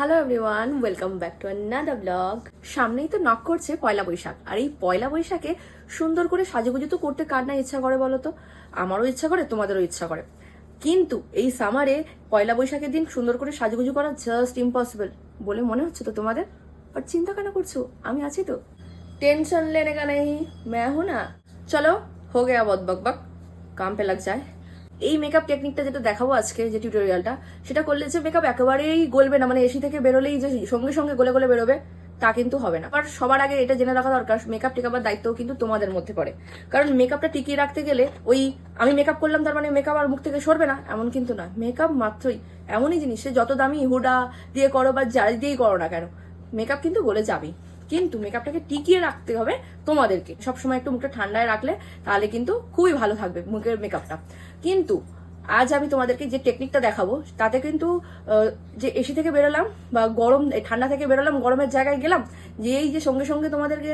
Hello everyone welcome back to another blog সামনেই তো knock করছে পয়লা বৈশাখ। আর এই পয়লা বৈশাখে সুন্দর করে সাজুগুজু তো করতে কার না ইচ্ছা করে বলো তো? আমারও ইচ্ছা করে, তোমাদেরও ইচ্ছা করে। কিন্তু এই সামারে পয়লা বৈশাখের দিন সুন্দর করে সাজুগুজু করা জাস্ট ইম্পসিবল বলে মনে হচ্ছে তো তোমাদের? বাট চিন্তা কেন করছ? আমি আছি তো। টেনশন লেনে কেন ম্যা হো না। চলো, হো গেয়া বদ বক। বক কাম পে লাগ যায়। এই মেকআপ টেকনিকটা যেটা দেখাবো আজকে, যে টিউটোরিয়ালটা সেটা করলে যে মেকআপ একেবারেই গলবে না মানে এসি থেকে বেরোলেই যে সঙ্গে সঙ্গে গলে গলে বেরোবে, তা কিন্তু হবে না। আর সবার আগে এটা জেনে রাখা দরকার মেকআপ টেকআপের দায়িত্বও কিন্তু তোমাদের মধ্যে পড়ে। কারণ মেকআপটা টিকিয়ে রাখতে গেলে ওই আমি মেকআপ করলাম, তার মানে মেকআপ আর মুখ থেকে সরবে না, এমন কিন্তু না মেকআপ মাত্রই, এমনই জিনিস, সে যত দামি হুডা দিয়ে করো বা যাই দিয়েই করো না কেন মেকআপ কিন্তু গলে যাবেই। কিন্তু মেকআপটাকে টিকিয়ে রাখতে হবে তোমাদেরকে। সবসময় একটু মুখটা ঠান্ডায় রাখলে তাহলে কিন্তু খুবই ভালো থাকবে মুখের মেকআপটা কিন্তু আজ আমি তোমাদেরকে যে টেকনিকটা দেখাবো, তাতে কিন্তু যে এসি থেকে বেরোলাম বা গরম ঠান্ডা থেকে বেরোলাম, গরমের জায়গায় গেলাম, যে এই যে সঙ্গে সঙ্গে তোমাদেরকে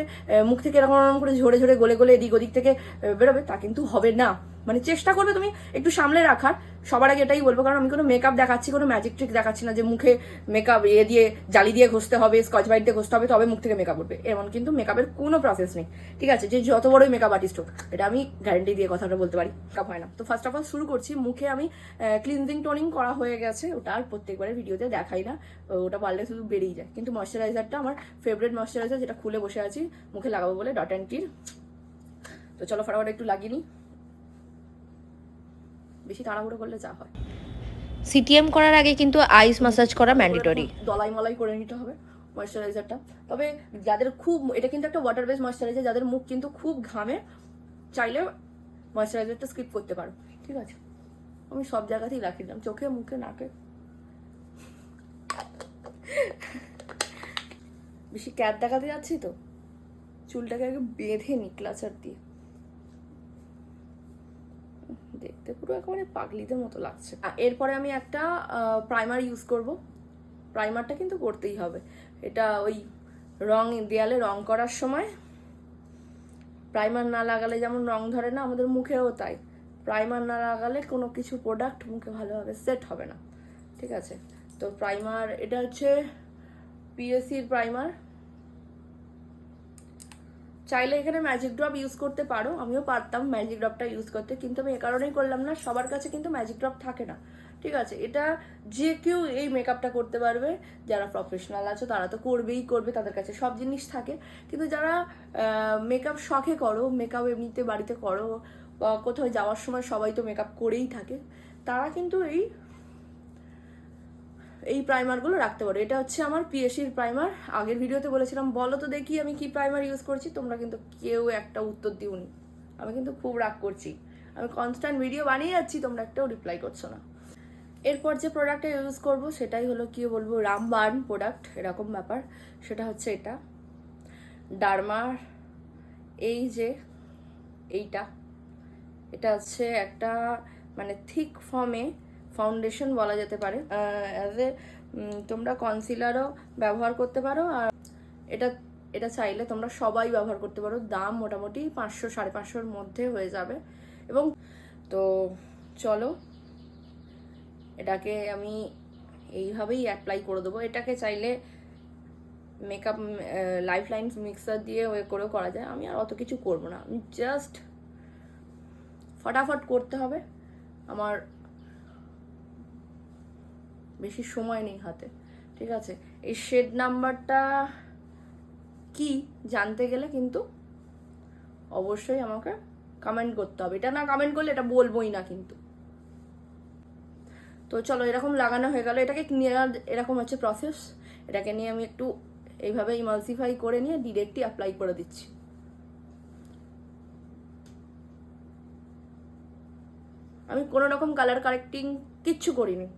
মুখ থেকে এরকম করে ঝরে ঝরে গলে গলে এদিক ওদিক থেকে বেরোবে, তা কিন্তু হবে না। মানে চেষ্টা করবে তুমি একটু সামলে রাখার। সবার আগে এটাই বলব, কারণ আমি কোনো মেকআপ দেখাচ্ছি, কোনো ম্যাজিক ট্রিক দেখাচ্ছি না যে মুখে মেকআপ ইয়ে দিয়ে, জালি দিয়ে ঘষতে হবে স্কচ বাইট দিয়ে ঘষতে হবে, তবে মুখ থেকে মেকআপ উঠবে। এমন কিন্তু মেকআপের কোনো প্রসেস নেই। ঠিক আছে, যে যত বড়ই মেকআপ আর্টিস্ট হোক, এটা আমি গ্যারান্টি দিয়ে কথাটা বলতে পারি মেকআপ হয় না। তো ফার্স্ট অফ অল শুরু করছি, মুখে আমি ক্লিনজিং টোনিং করা হয়ে গেছে, ওটা আর প্রত্যেকবারের ভিডিওতে দেখাই না। ওটা পারলে শুধু বেরিয়ে যায়। কিন্তু ময়শ্চারাইজারটা আমার ফেভারিট ময়শ্চারাইজার যেটা খুলে বসে আছি, মুখে লাগাবো বলে ডট অ্যান্ড টির তো চলো ফটাফট একটু লাগিয়ে নিই। বেশি তাড়াহুড়ো করলে যা হয়। সিটিএম করার আগে কিন্তু আইস মাসাজ করা ম্যান্ডেটরি। দলাই মলাই করে নিতে হবে ময়শ্চারাইজারটা তবে যাদের খুব এটা কিন্তু একটা ওয়াটার বেস ময়শ্চারাইজার যাদের মুখ কিন্তু খুব ঘামে চাইলে ময়শ্চারাইজারটা স্কিপ করতে পারো। ঠিক আছে? আমি সব জায়গাতেই রাখি দিলাম চোখে মুখে নাকে। বেশি ক্যাপ দেখাতে যাচ্ছি তো? চুলটাকে আগে বেঁধে নি ক্লাচার দিয়ে। দেখতে পুরো একেবারে পাগলিদের মতো লাগছে। এরপরে আমি একটা প্রাইমার ইউজ করব। প্রাইমারটা কিন্তু করতেই হবে। এটা ওই রং, দেয়ালে রং করার সময়। প্রাইমার না লাগালে যেমন রং ধরে না, আমাদের মুখেও তাই। প্রাইমার না লাগালে কোনো কিছু প্রোডাক্ট মুখে ভালোভাবে সেট হবে না। ঠিক আছে? তো প্রাইমার এটা হচ্ছে পিএসসির প্রাইমার চাইলে এখানে ম্যাজিক ড্রপ ইউজ করতে পারো। আমিও পারতাম ম্যাজিক ড্রপটা ইউজ করতে, কিন্তু আমি এ কারণেই করলাম না, সবার কাছে কিন্তু ম্যাজিক ড্রপ থাকে না। ঠিক আছে, এটা যে কেউ এই মেকআপটা করতে পারবে। যারা প্রফেশনাল আছে, তারা তো করবেই করবে, তাদের কাছে সব জিনিস থাকে। কিন্তু যারা মেকআপ শখে করো মেকআপ এমনিতে বাড়িতে করো, বা কোথাও যাওয়ার সময় সবাই তো মেকআপ করেই থাকে, তারা কিন্তু এই এই প্রাইমারগুলো রাখতে পারো। এটা হচ্ছে আমার পিএসির প্রাইমার আগের ভিডিওতে বলেছিলাম, বলো তো দেখি আমি কি প্রাইমার ইউজ করছি? তোমরা কিন্তু কেউ একটা উত্তর দিওনি। আমি কিন্তু খুব রাগ করছি। আমি কনস্ট্যান্ট ভিডিও বানিয়ে যাচ্ছি, তোমরা একটাও রিপ্লাই করছ না। এরপর যে প্রোডাক্টটা ইউজ করব, সেটাই হলো কি বলব রামবার্ন প্রোডাক্ট এরকম ব্যাপার। সেটা হচ্ছে এটা। ডার্মার এই যে এইটা। এটা হচ্ছে একটা মানে থিক ফর্মে ফাউন্ডেশন বলা যেতে পারে। অ্যাজ এ তোমরা কনসিলারও ব্যবহার করতে পারো আর এটা এটা চাইলে তোমরা সবাই ব্যবহার করতে পারো। দাম মোটামুটি পাঁচশো, সাড়ে পাঁচশোর মধ্যে হয়ে যাবে। এবং তো চলো, এটাকে আমি এইভাবেই অ্যাপ্লাই করে দেবো। এটাকে চাইলে মেকআপ লাইফ লাইন মিক্সার দিয়ে ওয়ে করেও করা যায়। আমি আর অত কিছু করব না। আমি জাস্ট ফটাফট করতে হবে। আমার বেশি সময় নেই হাতে, ঠিক আছে? এই শেড নাম্বারটা কি জানতে গেলে কিন্তু অবশ্যই আমাকে কমেন্ট করতে হবে। এটা না কমেন্ট করলে এটা বলবোই না কিন্তু। তো চলো, এরকম লাগানো হয়ে গেল। এটাকে নেওয়ার এরকম হচ্ছে প্রসেস এটাকে নিয়ে আমি একটু এইভাবে ইমালসিফাই করে নিয়ে ডিরেক্টলি অ্যাপ্লাই করে দিচ্ছি। আমি কোনো রকম কালার কারেক্টিং কিচ্ছু করিনি।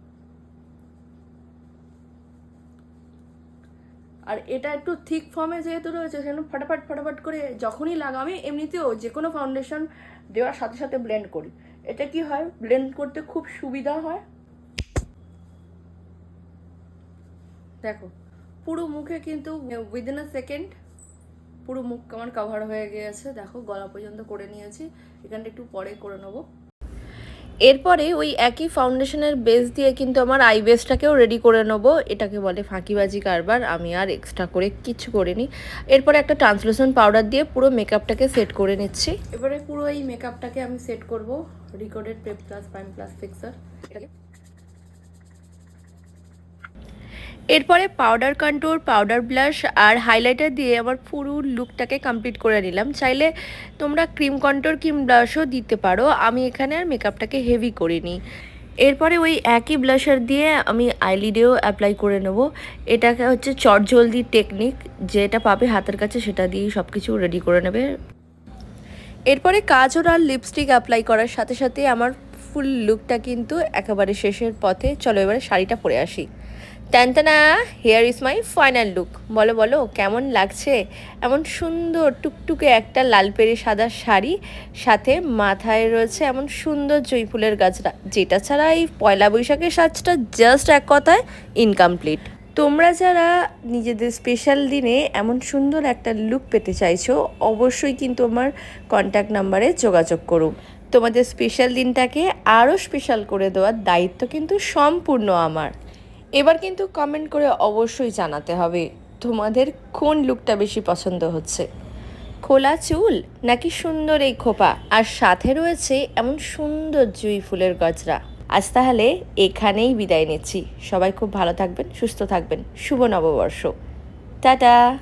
আর এটা একটু থিক ফর্মে যেহেতু রয়েছে, সেজন্য ফটাফট ফটাফট করে যখনই লাগা আমি এমনিতেও যে কোনো ফাউন্ডেশন দেওয়ার সাথে সাথে ব্লেন্ড করি। এটা কি হয়? ব্লেন্ড করতে খুব সুবিধা হয়। দেখো, পুরো মুখে কিন্তু উইদিন আ সেকেন্ড পুরো মুখ আমার কভার হয়ে গিয়েছে। দেখো, গলা পর্যন্ত করে নিয়েছি। এখানটা একটু পরে করে নেব। এরপরে ওই একই ফাউন্ডেশনের বেস দিয়ে কিন্তু আমার আই বেসটাকেও রেডি করে নেব। এটাকে বলে ফাঁকিবাজি কারবার। আমি আর এক্সট্রা করে কিছু করিনি। এরপরে একটা ট্রান্সলেশন পাউডার দিয়ে পুরো মেকআপটাকে সেট করে নিচ্ছি। এবারে পুরো এই মেকআপটাকে আমি সেট করব। রিকর্ডেড পেপ প্লাস প্রাইম প্লাস ফিক্সার এটাকে এরপরে পাউডার কন্ট্রোল পাউডার ব্লাশ আর হাইলাইটার দিয়ে আমার পুরো লুকটাকে কমপ্লিট করে নিলাম। চাইলে তোমরা ক্রিম কন্ট্রোল ক্রিম ব্লাশও দিতে পারো। আমি এখানে আর মেকআপটাকে হেভি করিনি। এরপরে ওই একই ব্লাশার দিয়ে আমি আইলিডেও অ্যাপ্লাই করে নেব। এটাকে হচ্ছে চটজলদি টেকনিক যেটা পাবে হাতের কাছে সেটা দিয়েই সব কিছু রেডি করে নেবে। এরপরে কাজল আর লিপস্টিক অ্যাপ্লাই করার সাথে সাথে আমার ফুল লুকটা কিন্তু একেবারে শেষের পথে। চলো এবারে শাড়িটা পরে আসি। ট্যান্টানা here is my final look বলো বলো, কেমন লাগছে? এমন সুন্দর টুকটুকে একটা লাল পেরে সাদা শাড়ি, সাথে মাথায় রয়েছে এমন সুন্দর জয়ী ফুলের গাছটা যেটা ছাড়া এই পয়লা বৈশাখের সাজটা জাস্ট এক কথায় ইনকমপ্লিট তোমরা যারা নিজেদের স্পেশাল দিনে এমন সুন্দর একটা লুক পেতে চাইছো, অবশ্যই কিন্তু আমার কন্ট্যাক্ট নাম্বারে যোগাযোগ করো। তোমাদের স্পেশাল দিনটাকে আরও স্পেশাল করে দেওয়ার দায়িত্ব কিন্তু সম্পূর্ণ আমার। এবার কিন্তু কমেন্ট করে অবশ্যই জানাতে হবে, তোমাদের কোন লুকটা বেশি পছন্দ হচ্ছে? খোলা চুল নাকি সুন্দর এই খোপা? আর সাথে রয়েছে এমন সুন্দর জুই ফুলের গজরা। আজ তাহলে এখানেই বিদায় নিচ্ছি। সবাই খুব ভালো থাকবেন, সুস্থ থাকবেন। শুভ নববর্ষ। টাটা!